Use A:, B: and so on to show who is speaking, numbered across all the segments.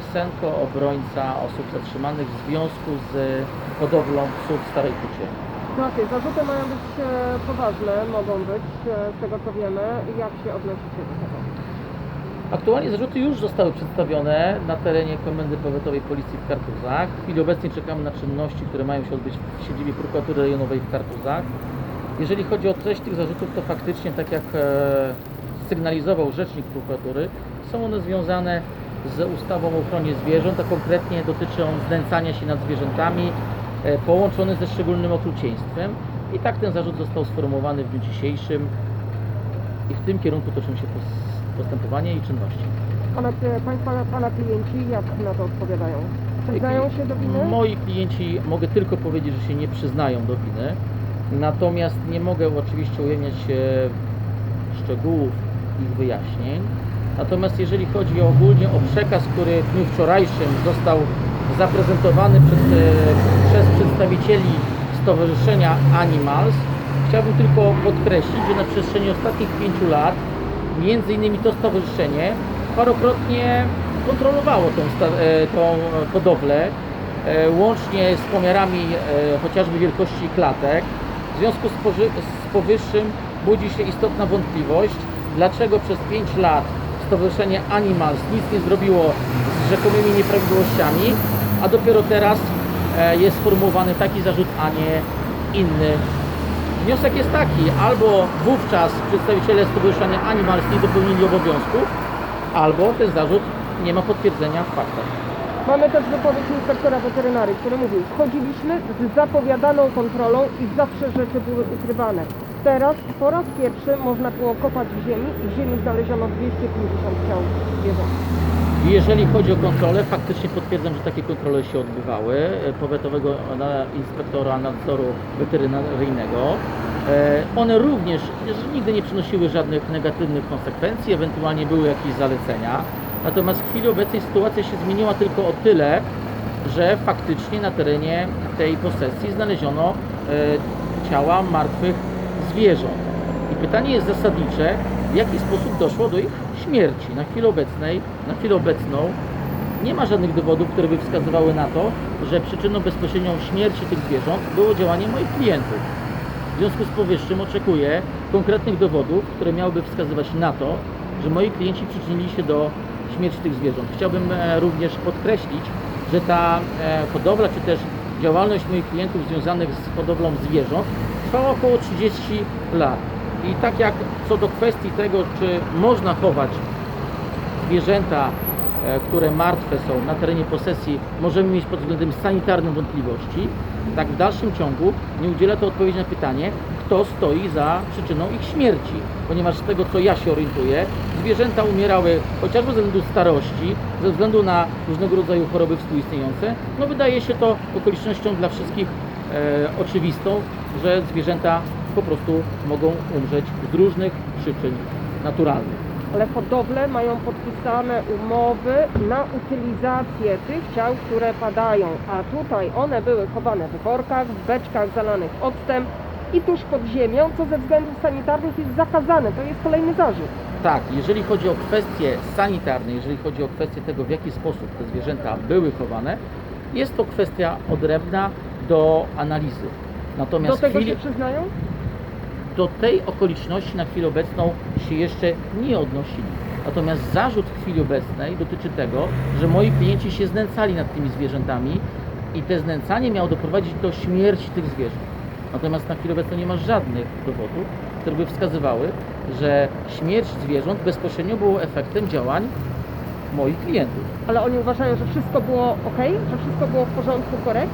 A: Isenko, obrońca osób zatrzymanych w związku z hodowlą psów w Starej Hucie.
B: Znaczy, zarzuty mają być e, poważne, mogą być, e, z tego co wiemy. Jak się odnosicie do tego?
A: Aktualnie zarzuty już zostały przedstawione na terenie Komendy Powiatowej Policji w Kartuzach. W chwili obecnej czekamy na czynności, które mają się odbyć w siedzibie prokuratury rejonowej w Kartuzach. Jeżeli chodzi o treść tych zarzutów, to faktycznie, tak jak e, sygnalizował rzecznik prokuratury, są one związane z ustawą o ochronie zwierząt, a konkretnie dotyczą znęcania się nad zwierzętami e, połączone ze szczególnym okrucieństwem. I tak ten zarzut został sformułowany w dniu dzisiejszym i w tym kierunku toczą się pos- postępowania i czynności.
B: Pana, e, państwa, pana klienci jak na to odpowiadają? Przyznają się do winy?
A: Moi klienci, mogę tylko powiedzieć, że się nie przyznają do winy. Natomiast nie mogę oczywiście ujawniać e, szczegółów ich wyjaśnień. Natomiast jeżeli chodzi ogólnie o przekaz, który w dniu wczorajszym został zaprezentowany przez, e, przez przedstawicieli Stowarzyszenia Animals, chciałbym tylko podkreślić, że na przestrzeni ostatnich pięciu lat między innymi to stowarzyszenie parokrotnie kontrolowało tą, e, tą hodowlę, e, łącznie z pomiarami chociażby wielkości klatek. W związku z powyższym budzi się istotna wątpliwość, dlaczego przez 5 lat Stowarzyszenie Animals nic nie zrobiło z rzekomymi nieprawidłowościami, a dopiero teraz e, jest sformułowany taki zarzut, a nie inny Wniosek jest taki, albo wówczas przedstawiciele Stowarzyszenia Animals nie dopełnili obowiązków, albo ten zarzut nie ma potwierdzenia w faktach.
B: Mamy też wypowiedź inspektora weterynarii, który mówił, wchodziliśmy z zapowiadaną kontrolą i zawsze rzeczy były ukrywane. Teraz po raz pierwszy można było kopać w ziemi i w ziemi znaleziono 250 ciał zwierząt.
A: Jeżeli chodzi o kontrolę, faktycznie potwierdzam, że takie kontrole się odbywały. e, Powiatowego inspektora nadzoru weterynaryjnego. E, One również nigdy nie przynosiły żadnych negatywnych konsekwencji, ewentualnie były jakieś zalecenia. Natomiast w chwili obecnej sytuacja się zmieniła tylko o tyle, że faktycznie na terenie tej posesji znaleziono e, ciała martwych zwierząt. I pytanie jest zasadnicze, w jaki sposób doszło do ich śmierci. Na chwilę obecnej, na chwilę obecną nie ma żadnych dowodów, które by wskazywały na to, że przyczyną bezpośrednią śmierci tych zwierząt było działanie moich klientów. W związku z powyższym oczekuję konkretnych dowodów, które miałyby wskazywać na to, że moi klienci przyczynili się do śmierci tych zwierząt. Chciałbym e, również podkreślić, że ta e, hodowla, czy też działalność moich klientów związanych z hodowlą zwierząt trwała około 30 lat. I tak jak co do kwestii tego, czy można chować zwierzęta, e, które martwe są na terenie posesji, możemy mieć pod względem sanitarnym wątpliwości, tak w dalszym ciągu nie udziela to odpowiedzi na pytanie, kto stoi za przyczyną ich śmierci. Ponieważ z tego, co ja się orientuję, zwierzęta umierały chociażby ze względu starości, ze względu na różnego rodzaju choroby współistniejące. No wydaje się to okolicznością dla wszystkich oczywistą, że zwierzęta po prostu mogą umrzeć z różnych przyczyn naturalnych.
B: Ale hodowle mają podpisane umowy na utylizację tych ciał, które padają, a tutaj one były chowane w workach, w beczkach zalanych octem i tuż pod ziemią, co ze względów sanitarnych jest zakazane. To jest kolejny zarzut.
A: Tak, jeżeli chodzi o kwestie sanitarne, jeżeli chodzi o kwestię tego, w jaki sposób te zwierzęta były chowane, jest to kwestia odrębna do analizy. Natomiast
B: Do tego
A: chwili,
B: się przyznają?
A: do tej okoliczności na chwilę obecną się jeszcze nie odnosili. Natomiast zarzut w chwili obecnej dotyczy tego, że moi klienci się znęcali nad tymi zwierzętami i te znęcanie miało doprowadzić do śmierci tych zwierząt. Natomiast na chwilę obecną nie ma żadnych dowodów, które by wskazywały, że śmierć zwierząt bezpośrednio było efektem działań moich klientów.
B: Ale oni uważają, że wszystko było ok, że wszystko było w porządku, korekt?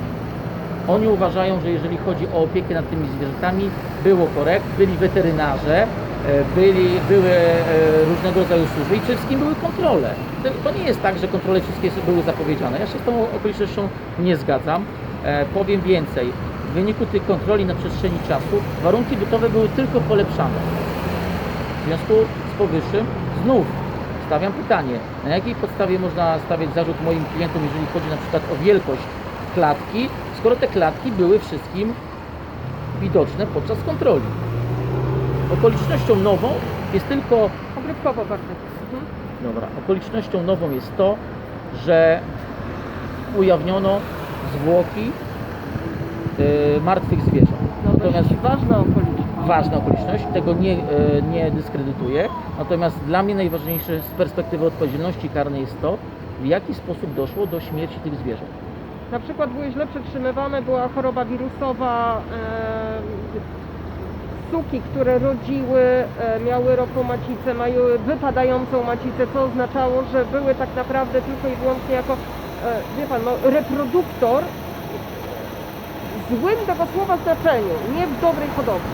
A: Oni uważają, że jeżeli chodzi o opiekę nad tymi zwierzętami, było korekt, byli weterynarze, e, byli, były e, różnego rodzaju służby i przede wszystkim były kontrole. To- nie jest tak, że kontrole wszystkie były zapowiedziane. Ja się z tą okolicznością nie zgadzam. E, Powiem więcej. W wyniku tych kontroli na przestrzeni czasu warunki bytowe były tylko polepszane. W związku z powyższym znów stawiam pytanie, na jakiej podstawie można stawiać zarzut moim klientom, jeżeli chodzi na przykład o wielkość klatki, skoro te klatki były wszystkim widoczne podczas kontroli. Okolicznością nową jest tylko
B: Ogródkowo bardzo. Mhm.
A: Dobra, okolicznością nową jest to, że ujawniono zwłoki y, martwych zwierząt.
B: No
A: Natomiast
B: ważna okoliczność.
A: ważna okoliczność, tego nie, e, nie dyskredytuję. Natomiast dla mnie najważniejsze z perspektywy odpowiedzialności karnej jest to, w jaki sposób doszło do śmierci tych zwierząt.
B: Na przykład były źle przetrzymywane, była choroba wirusowa, suki, które rodziły, e, miały ropą macicę, mają wypadającą macicę, co oznaczało, że były tak naprawdę tylko i wyłącznie jako, e, wie pan, no, reproduktor w złym tego słowa znaczeniu, nie w dobrej hodowli.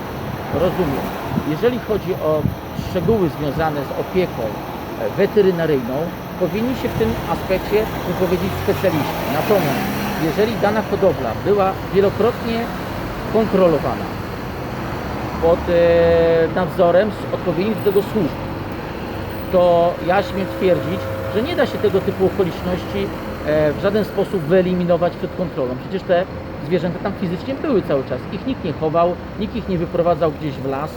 A: Rozumiem. Jeżeli chodzi o szczegóły związane z opieką e, weterynaryjną, powinni się w tym aspekcie wypowiedzieć specjaliści. Natomiast jeżeli dana hodowla była wielokrotnie kontrolowana pod e, nadzorem odpowiednich do tego służb, to ja śmiem twierdzić, że nie da się tego typu okoliczności e, w żaden sposób wyeliminować przed kontrolą. Przecież te zwierzęta tam fizycznie były cały czas. Ich nikt nie chował, nikt ich nie wyprowadzał gdzieś w las.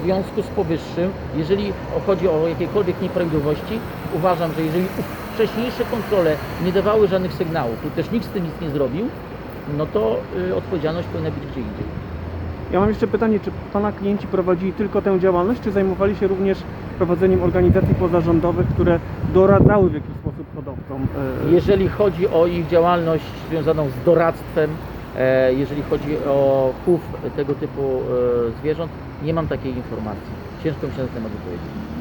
A: W związku z powyższym, jeżeli chodzi o jakiekolwiek nieprawidłowości, uważam, że jeżeli wcześniejsze kontrole nie dawały żadnych sygnałów lub też nikt z tym nic nie zrobił, no to y, odpowiedzialność powinna być gdzie indziej.
C: Ja mam jeszcze pytanie, czy Pana klienci prowadzili tylko tę działalność, czy zajmowali się również prowadzeniem organizacji pozarządowych, które doradzały w jakiś sposób hodowcom? e,
A: Jeżeli chodzi o ich działalność związaną z doradztwem, e, jeżeli chodzi o chów tego typu e, zwierząt, nie mam takiej informacji. Ciężko mi się na ten temat wypowiedzieć.